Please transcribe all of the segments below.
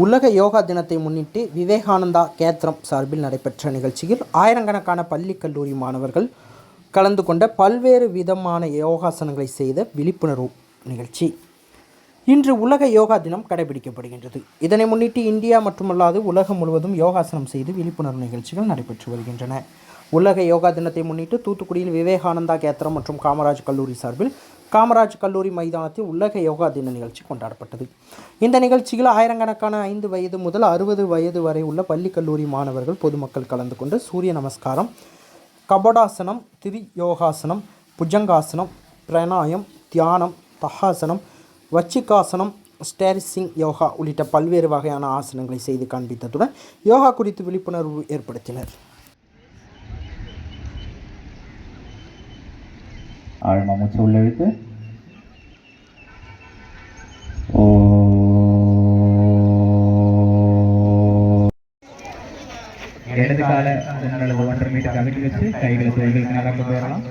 உலக யோகா தினத்தை முன்னிட்டு விவேகானந்தா கேத்திரம் சார்பில் நடைபெற்ற நிகழ்ச்சியில் ஆயிரக்கணக்கான பள்ளி கல்லூரி மாணவர்கள் கலந்து கொண்ட பல்வேறு விதமான யோகாசனங்களை செய்த விழிப்புணர்வு நிகழ்ச்சி. இன்று உலக யோகா தினம் கடைபிடிக்கப்படுகின்றது. இதனை முன்னிட்டு இந்தியா மட்டுமல்லாது உலகம் முழுவதும் யோகாசனம் செய்து விழிப்புணர்வு நிகழ்ச்சிகள் நடைபெற்று வருகின்றன. உலக யோகா தினத்தை முன்னிட்டு தூத்துக்குடியில் விவேகானந்தா கேத்திரம் மற்றும் காமராஜ் கல்லூரி சார்பில் காமராஜ் கல்லூரி மைதானத்தில் உலக யோகா தின நிகழ்ச்சி கொண்டாடப்பட்டது. இந்த நிகழ்ச்சியில் ஆயிரக்கணக்கான ஐந்து வயது முதல் அறுபது வயது வரை உள்ள பள்ளி கல்லூரி மாணவர்கள் பொதுமக்கள் கலந்து கொண்டு சூரிய நமஸ்காரம் கபடாசனம் திரி யோகாசனம் புஜங்காசனம் பிரணாயம் தியானம் தஹாசனம் வச்சிகாசனம் ஸ்டேரிசிங் யோகா உள்ளிட்ட பல்வேறு வகையான ஆசனங்களை செய்து காண்பித்ததுடன் யோகா குறித்து விழிப்புணர்வு ஏற்படுத்தினர். ஆழமாக மூச்சு உள்ள இழுத்து ஓ இடது கால அல்லது ஒன்றரை மீட்டர் அகட்டி வச்சு கைகளை கைகளுக்கு நல்லா கொண்டு வரலாம்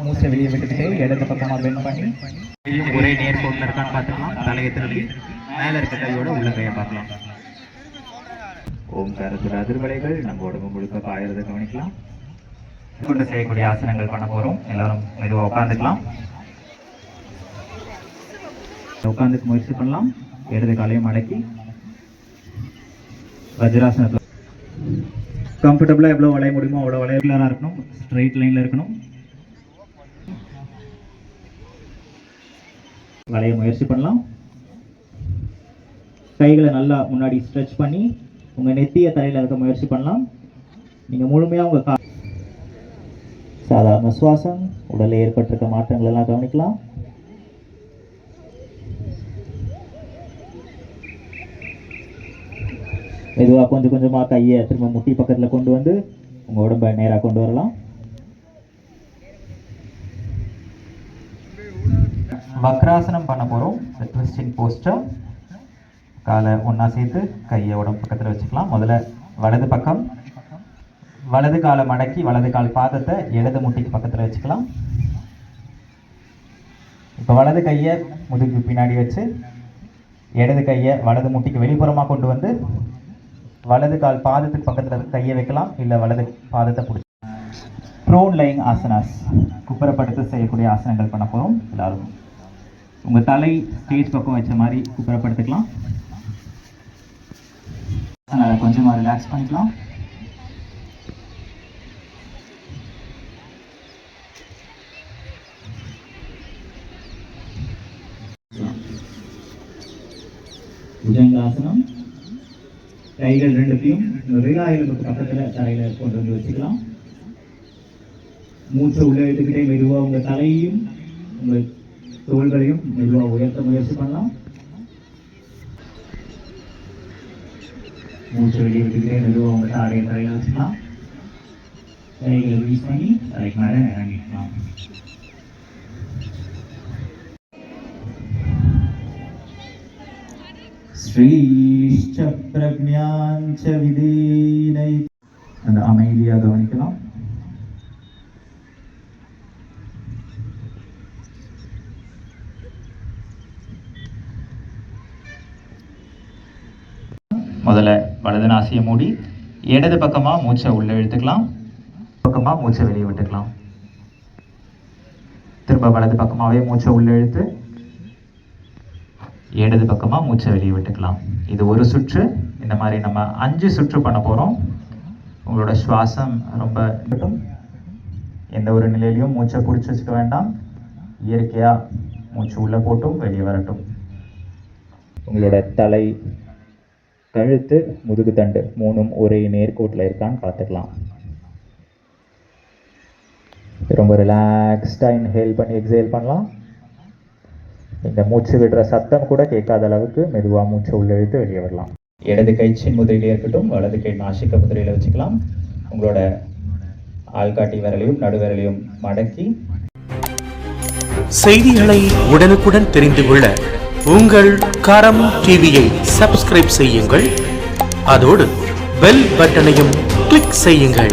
மூச்சை வெளியே விட்டுக்கிட்டே இடது பக்கமாக பெண்ட் பண்ணி கையும் ஒரே நேர்கோட்டில் இருக்கான்னு பார்த்துக்கலாம் தலையை திருப்பி மேலே இருக்க கையோட உள்ள கையை பார்க்கலாம் ஓம்காரத்தில் அதிர்வலைகள் நம்ம உடம்பு முழுக்க பாயறதை கவனிக்கலாம் கொண்டு செய்யக்கூடிய ஆசனங்கள் பண்ண போகிறோம் எல்லாரும் மெதுவாக உட்காந்துக்கலாம் உட்காந்துக்கு முயற்சி பண்ணலாம். இடது காலையும் மடக்கி வஜ்ராசனத்தில். கம்ஃபர்டபுளாக எவ்வளோ வளைய முடியுமோ அவ்வளோ வளையலாக இருக்கணும். ஸ்ட்ரைட் லைனில் இருக்கணும். வளைய முயற்சி பண்ணலாம். கைகளை நல்லா முன்னாடி ஸ்ட்ரெச் பண்ணி உங்கள் நெத்திய தலையில் இருக்க முயற்சி பண்ணலாம். நீங்கள் முழுமையாக உங்கள் கா சாதாரண சுவாசம் உடலில் ஏற்பட்டிருக்க மாற்றங்கள் எல்லாம் கவனிக்கலாம். மெதுவாக கொஞ்சம் கொஞ்சமாக கையை திரும்ப முட்டி பக்கத்தில் கொண்டு வந்து உங்கள் உடம்பை நேராக கொண்டு வரலாம். வக்ராசனம் பண்ண போகிறோம் ட்விஸ்டிங் போஸ்டர் காலை ஒன்றா சேர்த்து கையை உடம்பு பக்கத்தில் வச்சுக்கலாம். முதல்ல வலது பக்கம். வலது காலை மடக்கி வலது கால் பாதத்தை இடது முட்டிக்கு பக்கத்தில் வச்சுக்கலாம். இப்போ வலது கையை முதுகு பின்னாடி வச்சு இடது கையை வலது முட்டிக்கு வெளிப்புறமாக கொண்டு வந்து வலது கால் பாதத்துக்கு பக்கத்தில் கையை வைக்கலாம் இல்லை வலது பாதத்தை பிடிச்சி. ப்ரோன் லைங் ஆசனாஸ் குப்புறப்படுத்து செய்யக்கூடிய ஆசனங்கள் பண்ண போகிறோம் எல்லாரும் உங்கள் தலை ஸ்டேஜ் பக்கம் வச்ச மாதிரி குப்புறப்படுத்திக்கலாம். அதனால் கொஞ்சமாக ரிலாக்ஸ் பண்ணிக்கலாம். புஜங்காசனம். கைகள் ரெண்டுத்தையும் விழா எலும்புக்கு பக்கத்தில் தரையில் கொண்டு வந்து வச்சுக்கலாம். மூச்சை உள்ளே எடுத்துக்கிட்டே மெதுவாக உங்கள் தலையையும் உங்கள் தோள்களையும் மெதுவாக உயர்த்த முயற்சி பண்ணலாம். மூச்சு வெளியே விட்டுக்கிட்டே மெதுவாக உங்கள் தாடையை தரையில் வச்சுக்கலாம். கைகளை யூஸ் பண்ணி தலைக்கு மேலே இறங்கிக்கலாம். ஸ்ரீஷ்ட பிரஜாஞ்ச விதீனை. அந்த அமைதியாக கவனிக்கலாம். முதல்ல வலது நாசியை மூடி இடது பக்கமாக மூச்சை உள்ளே இழுத்துக்கலாம். பக்கமாக மூச்சை வெளியே விட்டுக்கலாம். திரும்ப வலது பக்கமாகவே மூச்சை உள்ளே இழுத்து இடது பக்கமாக மூச்சை வெளியே விட்டுக்கலாம். இது ஒரு சுற்று. இந்த மாதிரி நம்ம அஞ்சு சுற்று பண்ண போகிறோம் உங்களோட சுவாசம் ரொம்ப எந்த ஒரு நிலையிலையும் மூச்சை பிடிச்சி வச்சுக்க வேண்டாம். இயற்கையாக மூச்சு உள்ளே போட்டும் வெளியே வரட்டும். உங்களோட தலை கழுத்து முதுகு தண்டு மூணும் ஒரே நேர்கோட்டில் இருக்கான்னு பார்த்துக்கலாம். ரொம்ப ரிலாக்ஸ்டாக இன்ஹேல் பண்ணி எக்ஸேல் பண்ணலாம். இந்த மூச்சு விடுற சத்தம் கூட கேட்காத அளவுக்கு மெதுவாக மூச்சை உள்ள இழுத்து வெளியே வரலாம். இடது கை சின் இருக்கட்டும் வலது கை நாசிக்க முதிரையில் வச்சுக்கலாம். உங்களோட ஆள்காட்டி விரலையும் நடுவிரலையும் மடக்கி. செய்திகளை உடனுக்குடன் தெரிந்து கொள்ள உங்கள் கரம் டிவியை சப்ஸ்கிரைப் செய்யுங்கள். அதோடு பெல் பட்டனையும் கிளிக் செய்யுங்கள்.